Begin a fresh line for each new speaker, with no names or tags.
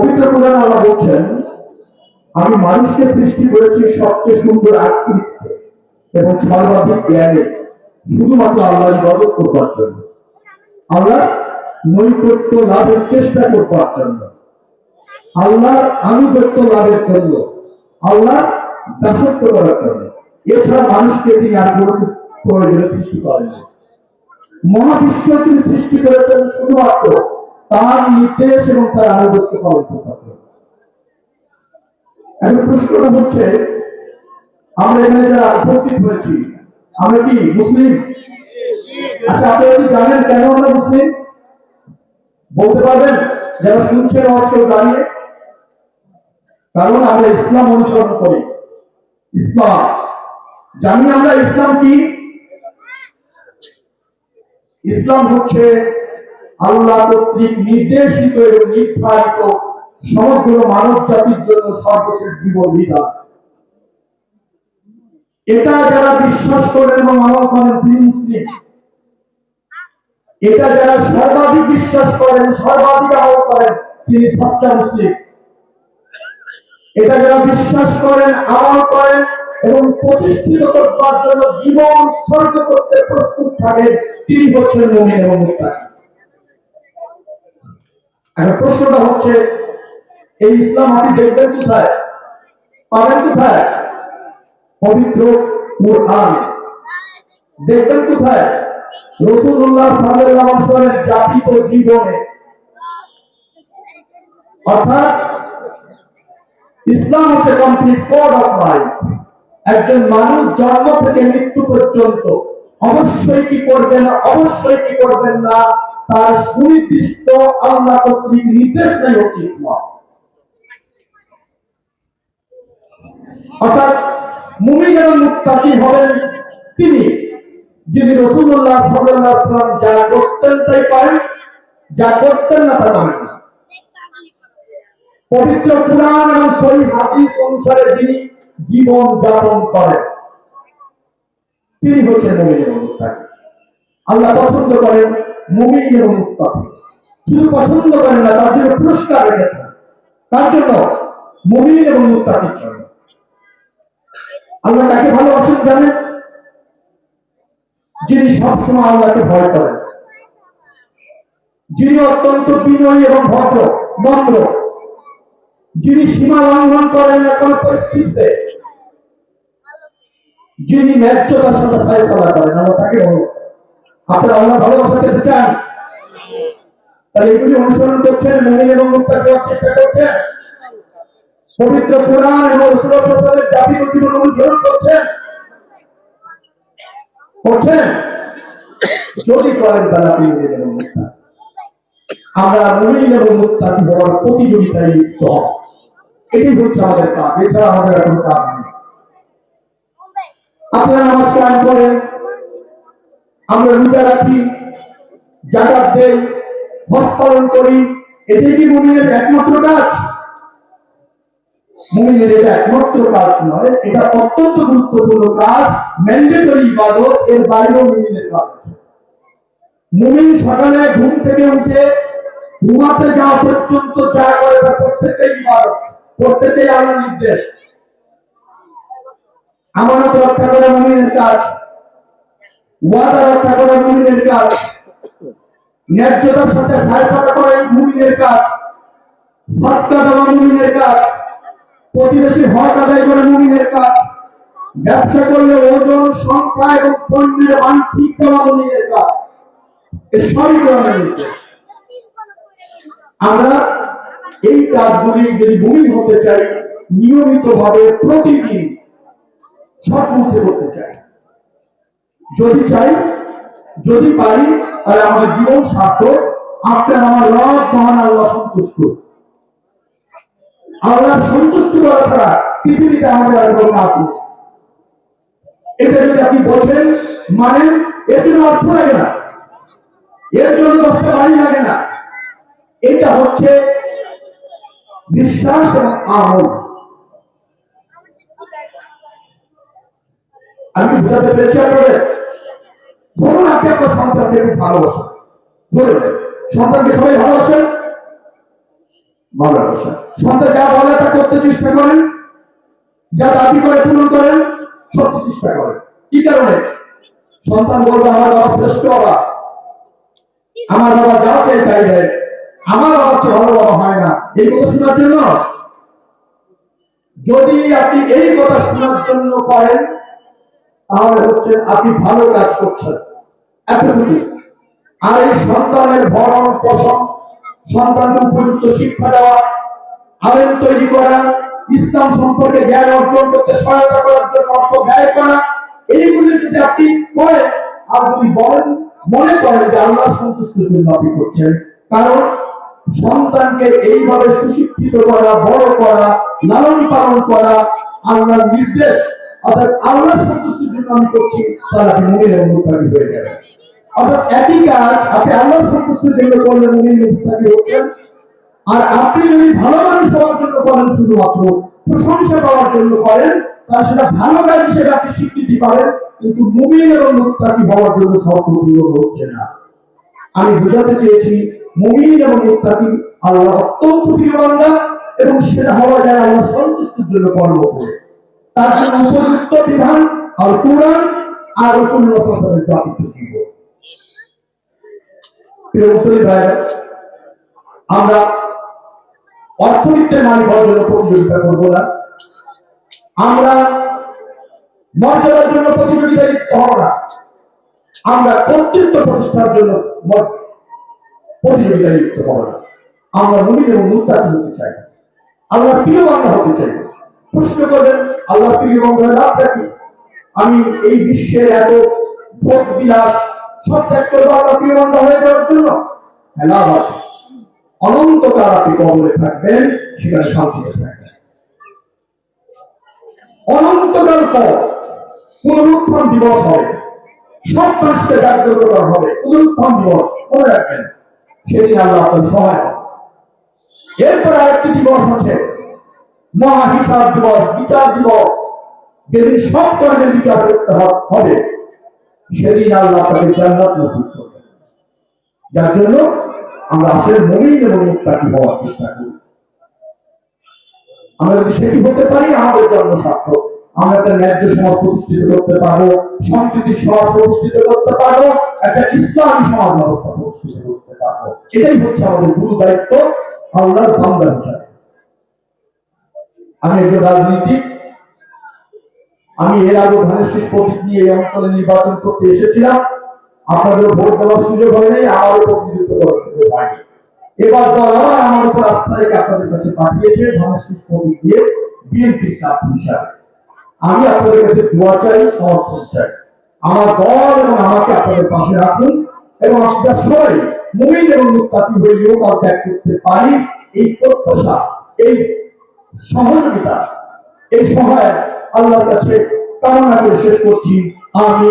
পবিত্র কোরআন আল্লাহ বলছেন, আমি মানুষকে সৃষ্টি করেছি সবচেয়ে সুন্দর আকৃতিতে এবং সর্বাধিক জ্ঞানে শুধুমাত্র আল্লাহর ইবাদত করবার জন্য। আল্লাহ নৈকট্য লাভের চেষ্টা করবার জন্য। আল্লাহর আনুগত্য লাভের জন্য। আল্লাহ দাসত্ব করার জন্য। এছাড়া মানুষকে তিনি আর কোনো প্রয়োজনে সৃষ্টি করেননি। মহাবিশ্ব তিনি সৃষ্টি করেছেন শুধুমাত্র তার নির্দেশ এবং তার আনুগত্য পালন করবার জন্য এখন প্রশ্নটা হচ্ছে, আমরা এখানে যারা উপস্থিত হয়েছি, আমরা কি মুসলিম? আচ্ছা আপনারা কি জানেন কেন আমরা মুসলিম? বলতে পারবেন? যারা শুনছেন অবশ্যই দাঁড়িয়ে। কারণ আমরা ইসলাম অনুসরণ করি। ইসলাম। জানি আমরা ইসলাম কি? ইসলাম হচ্ছে আল্লাহ কর্তৃক নির্দেশিত এবং নির্ধারিত সমগ্র মানব জাতির জন্য সর্বশেষ জীবন বিধান এটা যারা বিশ্বাস করেন এবং আমল করেন, তিনি মুসলিম। এটা যারা সর্বাধিক বিশ্বাস করেন, সর্বাধিক আমল করেন, তিনি সচ্চা মুসলিম। এটা যারা বিশ্বাস করেন, আমল করেন এবং প্রতিষ্ঠিত করবার জন্য জীবন উৎসর্গ করতে প্রস্তুত থাকেন, তিনি হচ্ছেন মুমিন এবং মুত্তাকি। এখন প্রশ্নটা হচ্ছে, এই ইসলাম আপনি দেখবেন কোথায়? পাবেন কোথায়? পবিত্র কোরআন। দেখবেন কোথায়? রসুল্লাহ ওয়াসাল্লামের জীবনে। অর্থাৎ, ইসলাম হচ্ছে কমপ্লিট কোড অফ লাইফ একজন মানুষ জন্ম থেকে মৃত্যু পর্যন্ত অবশ্যই কি করবেন, অবশ্যই কি করবেন না তার সুনির্দিষ্ট আল্লাহ কর্তৃক নির্দেশ নেই হচ্ছে ইসলাম অর্থাৎ মুমিন এবং মুত্তাকি হবেন তিনি, যিনি রসুল্লাহ আলাইহি যা করতেন তাই পারেন, যা করতেন না তা পারেন না। পবিত্র পুরাণ এবং সহি হাদিস অনুসারে তিনি জীবন যাপন করেন, তিনি হচ্ছেন মুমিন এবং মুত্তাকি। আল্লাহ পছন্দ করেন মুমিন এবং শুধু পছন্দ করেন না, তার জন্য পুরস্কার রেখেছেন। তার জন্য? মুমিন এবং মুত্তাকির জন্য। আল্লাহ তাকে ভালোবাসেন, জানেন? যিনি সবসময় আল্লাহকে ভয় করেন। যিনি অত্যন্ত বিনয়ী এবং ভদ্র নম্র যিনি সীমা লঙ্ঘন করেন না কোন পরিস্থিতিতে। যিনি ন্যায্যতার সাথে ফয়সালা করেন, আমরা তাকে বলব আপনারা আল্লাহ ভালোবাসা পেতে চান। তাহলে এগুলি অনুসরণ করছেন, মমিন এবং মুক্তার দেওয়ার চেষ্টা করছেন। পবিত্র কোরআন এবং রসুলের জাতির জীবন অনুসরণ করছেন। করছেন? যদি করেন তাহলে আপনি মুমিন এবং মুক্তা। আমরা মুমিন এবং মুক্তাকি হওয়ার প্রতিযোগিতায় লিপ্ত হব? এটাই হচ্ছে আমাদের কাজ, এছাড়া আমাদের কোনো কাজ নেই। আপনারা কায়ম করেন আমরা রোজা রাখি জাকাত দেই হজ করি, এটাই কি মুমিনের একমাত্র কাজ? মুমিনের এটা একমাত্র কাজ নয়, এটা অত্যন্ত গুরুত্বপূর্ণ কাজ ম্যান্ডেটরি ইবাদত, এর বাইরেও মুমিনের কাজ মুমিন সকালে ঘুম থেকে উঠে ঘুমাতে যাওয়া পর্যন্ত যা করে তা প্রত্যেকটাই ইবাদত, প্রত্যেকটাই আল্লাহ নির্দেশ। আমানত রক্ষা করা মুমিনের কাজ। ওয়াদা রক্ষা করা মুমিনের কাজ। ন্যায্যতার সাথে ফায়সালা করা মুমিনের কাজ। সৎকা দেওয়া মুমিনের কাজ। প্রতিবেশী হক আদায় করে মুমিনের কাজ। ব্যবসা করলে ওজন, সংখ্যা এবং পণ্যের মান ঠিক মুমিনের কাজ। সবই নির্দেশ আমরা এই কাজগুলি যদি মুমিন হতে চাই নিয়মিত ভাবে প্রতিদিন সব মুখে করতে চাই। যদি চাই, যদি পারি, তাহলে আমাদের জীবন সার্থক আপনার আমার রব, মহান আল্লাহ সন্তুষ্ট। আল্লাহ সন্তুষ্ট করা ছাড়া পৃথিবীতে আমাদের আর কোনো কাজ নেই। এটা যদি আপনি বোঝেন, মানেন, এর জন্য অর্থ লাগে না। এর জন্য দশটা বাড়ি লাগে না। এটা হচ্ছে বিশ্বাস এবং আমল। আমি বুঝাতে পেরেছি আপনাদের? ধরুন আপনি আপনার সন্তানকে খুব ভালোবাসেন। ধরুন সন্তানকে সবাই ভালোবাসেন? ভালোবাসা সন্তান যা বলে তা করতে চেষ্টা করেন, যা দাবি করে পূরণ করেন, সব চেষ্টা করেন। কি কারণে? সন্তান বলবে, আমার বাবা শ্রেষ্ঠ বাবা। আমার বাবা যা চাই তাই দেয় আমার বাবার চেয়ে ভালো বাবা হয় না। এই কথা শোনার জন্য? যদি আপনি এই কথা শোনার জন্য করেন তাহলে হচ্ছে আপনি ভালো কাজ করছেন। এতটুকু। আর এই সন্তানের ভরণ পোষণ সন্তানকে উপযুক্ত শিক্ষা দেওয়া আলেম তৈরি করা, ইসলাম সম্পর্কে জ্ঞান অর্জন করতে, সহায়তা করার জন্য অর্থ ব্যয় করা, এইগুলি যদি আপনি করেন, আর যদি বলেন, মনে করেন যে আল্লাহ সন্তুষ্টির জন্য আপনি করছেন, কারণ সন্তানকে এইভাবে সুশিক্ষিত করা, বড় করা, লালন পালন করা, আল্লাহর নির্দেশ অর্থাৎ আল্লাহ সন্তুষ্টির জন্য আমি করছি, তাহলে আপনি হয়ে যাবেন। অর্থাৎ একই কাজ, আপনি আল্লাহ সন্তুষ্টির জন্য হচ্ছেন। আর আপনি যদি ভালো মানুষ হওয়ার জন্য করেন, শুধুমাত্র প্রশংসা পাওয়ার জন্য করেন, তাহলে সেটা ভালো কাজ হিসেবে আপনি স্বীকৃতি পাবেন, কিন্তু মুমিন এবং মুক্তাকি হওয়ার জন্য শর্ত পূরণ হচ্ছে না। আমি বোঝাতে চেয়েছি, মুমিন এবং মুক্তাকি আল্লাহ অত্যন্ত প্রিয় বান্দা, এবং সেটা হওয়া যায় আল্লাহ সন্তুষ্টির জন্য কর্ম করে। তার উপযুক্ত বিধান আর কোরআন আর রসুল্লাহ সাল্লাল্লাহু আলাইহি জীবন প্রিয় মুসলিম আমরা অর্থনীতির মান জন্য প্রতিযোগিতা করব না। আমরা মর্যাদার জন্য প্রতিযোগিতা লিপ্ত হব না। আমরা কর্তৃত্ব প্রতিষ্ঠার জন্য প্রতিযোগিতা লিপ্ত হব না। আমরা মুমিন এবং মুক্তাকি হতে চাই আল্লাহ প্রিয় বান্ধা হতে চাই প্রশ্ন করবেন, আল্লাহ প্রিয় লাভটা কি আমি এই বিশ্বের এত ভোগ বিলাস সব ত্যাগ করব আল্লাহ হয়ে যাওয়ার জন্য। লাভ আছে। আপনি কবরে থাকবেন, সেখানে শান্তিতে থাকবেন অনন্তকাল পর পুনরুত্থান দিবস হবে। সব মানুষকে জাগ্রত করা হবে। পুনরুত্থান দিবস, মনে রাখবেন। সেদিন আল্লাহ আপনার সহায় হবে। এরপর আরেকটি দিবস আছে। মহা দিবস, বিচার দিবস, যেদিন সব কর্মের বিচার করতে হবে, সেদিন আল্লাহ আপনাকে জান্নাত নসিব করবেন। যার জন্য আমরা আসলে মমিন এবং মুক্তাকি হওয়ার চেষ্টা করি। আমরা যদি সেটি হতে পারি, আমাদের জন্য সার্থক। আমরা একটা ন্যায্য সমাজ প্রতিষ্ঠিত করতে পারব সম্প্রীতির সমাজ প্রতিষ্ঠিত করতে পারব, একটা ইসলামী সমাজ ব্যবস্থা প্রতিষ্ঠিত করতে পারব। এটাই হচ্ছে আমাদের গুরু দায়িত্ব আল্লাহর বান্দা হিসাবে। আমি একজন রাজনীতিক। আমি এর আগে ধানের শীষ প্রতীক নিয়ে এই অঞ্চলে নির্বাচন করতে এসেছিলাম। আপনাদের ভোট দেওয়ার সুযোগ হয় নাই প্রতিনিধিত্ব করার সুযোগ হয়নি এবার দল আমার উপর আস্থা রেখে আপনাদের কাছে পাঠিয়েছে ধানের শীষ প্রতীক দিয়ে বিএনপি প্রার্থী হিসাবে। আমি আপনাদের কাছে দোয়া চাই, সমর্থন চাই। আমার দল এবং আমাকে আপনাদের পাশে রাখুন এবং আপনারা সবাই মুমিন এবং মুক্তাকি হয়ে ইহকাল ত্যাগ করতে পারি, এই প্রত্যাশা, এই সহযোগিতা। এই সময় আল্লাহর কাছে কামনা করে শেষ করছি। আমি